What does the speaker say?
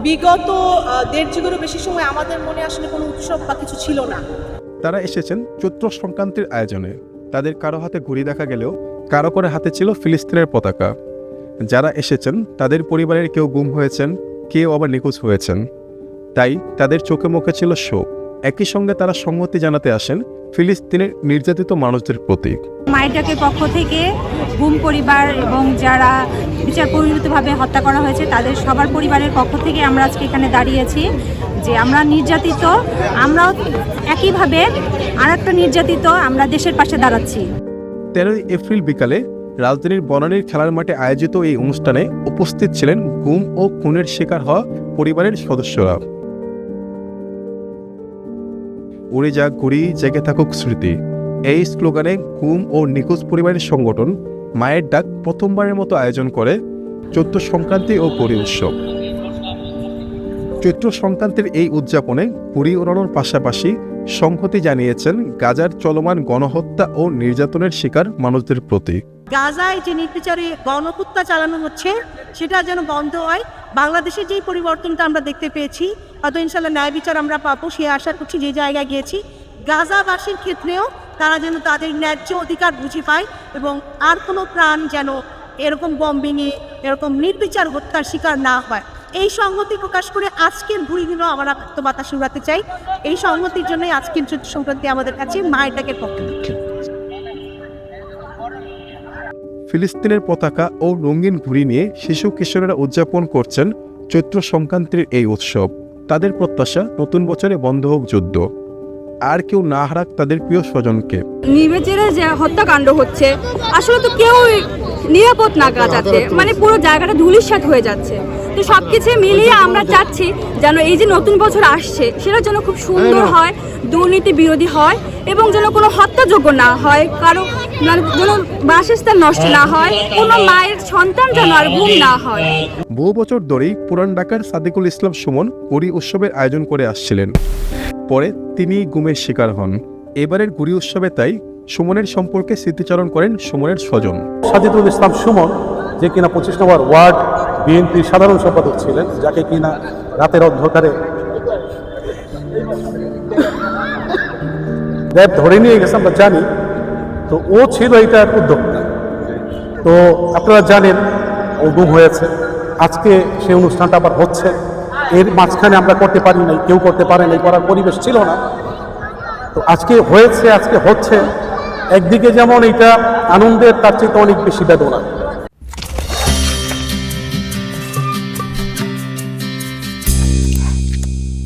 বিগত দেড় যুগেরও বেশি সময় আমাদের মনে আসলে কোনো উৎসব বা কিছু ছিল না। তারা এসেছেন চৈত্র সংক্রান্তির আয়োজনে। তাদের কারও হাতে ঘুড়ি দেখা গেলেও কারও করে হাতে ছিল ফিলিস্তিনের পতাকা। যারা এসেছেন, তাদের পরিবারের কেউ গুম হয়েছেন, কেউ আবার নিখোঁজ হয়েছেন। তাই তাদের চোখে মুখে ছিল শোক। একই সঙ্গে তারা সংহতি জানাতে আসেন ফিলিস্তিনের নির্যাতিত মানুষদের প্রতি মায়ের পক্ষ থেকে গুম পরিবার এবং যারা বিচার পরিণতভাবে হত্যা করা হয়েছে তাদের সবার পরিবারের পক্ষ থেকে আমরা আজকে এখানে দাঁড়িয়েছি যে আমরা নির্যাতিত আমরাও একইভাবে আর একটা নির্যাতিত আমরা দেশের পাশে দাঁড়াচ্ছি। তেরোই এপ্রিল বিকালে রাজধানীর বনানীর খেলার মাঠে আয়োজিত এই অনুষ্ঠানে উপস্থিত ছিলেন গুম ও খুনের শিকার হওয়া পরিবারের সদস্যরা। উড়ে যাক ঘুরি জেগে থাকুক স্মৃতি। এই স্লোগানে গুম ও নিখোঁজ পরিবারের সংগঠন মায়ের ডাক প্রথমবারের মতো আয়োজন করে চৈত্র সংক্রান্তি ও পরি উৎসব। চৈত্র সংক্রান্তির এই উদযাপনে পুরী ওড়ানোর পাশাপাশি সংহতি জানিয়েছেন গাজার চলমান গণহত্যা ও নির্যাতনের শিকার মানুষদের প্রতি। গাজায় যে নির্বিচারে গণহত্যা চালানো হচ্ছে, সেটা যেন বন্ধ হয় বাংলাদেশের যেই পরিবর্তনটা আমরা দেখতে পেয়েছি, হয়তো ইনশাল্লাহ ন্যায় বিচার আমরা পাবো, সে আশা করছি যে জায়গায় গিয়েছি। গাজাবাসীর ক্ষেত্রেও তারা যেন তাদের ন্যায্য অধিকার বুঝে পায় এবং আর কোনো প্রাণ যেন এরকম বম্বিংয়ে এরকম নির্বিচার হত্যার শিকার না হয়। এই সংহতি প্রকাশ করে আজকের ঘুড়িগুলো আমরা বার্তা শুরুতে চাই। এই সংহতির জন্যই আজকের যুদ্ধ সংক্রান্তি আমাদের কাছে মায়ের ডাকের পক্ষে। ফিলিস্তিনের পতাকা ও রঙিন ঘুড়ি নিয়ে শিশু কিশোরেরা উদযাপন করছেন চৈত্র সংক্রান্তির এই উৎসব। তাদের প্রত্যাশা নতুন বছরে বন্ধ হোক যুদ্ধ। আর কেউ না হারাক তাদের প্রিয় স্বজনকে। নির্বিচারে যে হত্যাকাণ্ড হচ্ছে, আসলে তো কেউ নিরাপদ না গাজাতে। মানে পুরো জায়গাটা ধুলিস্বাদ হয়ে যাচ্ছে। তো সব কিছু মিলিয়ে আমরা চাচ্ছি যেন এই যে নতুন বছর আসছে সেটা যেন খুব সুন্দর হয়। দুর্নীতি বিরোধী হয় এবং যেন কোনো হত্যাযোগ্য না হয় কারও মানে যেন বাসস্থান নষ্ট না হয় কোনো মায়ের সন্তান যেন আর গুম না হয়। বহু বছর ধরেই পুরান ঢাকার সাদিকুল ইসলাম সুমন ঘুড়ি উৎসবের আয়োজন করে আসছিলেন। পরে তিনি গুমের শিকার হন। এবারের ঘুড়ি উৎসবে তাই সুমনের সম্পর্কে স্মৃতিচারণ করেন সুমনের স্বজন। সাজিদুল ইসলাম সুমন, যে কিনা পঁচিশ নম্বর ওয়ার্ড বিএনপির সাধারণ সম্পাদক ছিলেন, যাকে কিনা রাতের অন্ধকারে র্যাব ধরে নিয়ে গেছে, আমরা জানি। তো ও ছিল এইটার উদ্যোক্তা তো আপনারা জানেন, ও গুম হয়েছে। আজকে সেই অনুষ্ঠানটা আবার হচ্ছে। এর মাঝখানে আমরা করতে পারি নাই, কেউ করতে পারে নাই, করার পরিবেশ ছিল না। তো আজকে হয়েছে, আজকে হচ্ছে। একদিকে যেমন এটা আনন্দের তার চেয়ে অনেক বেশি বেদনা।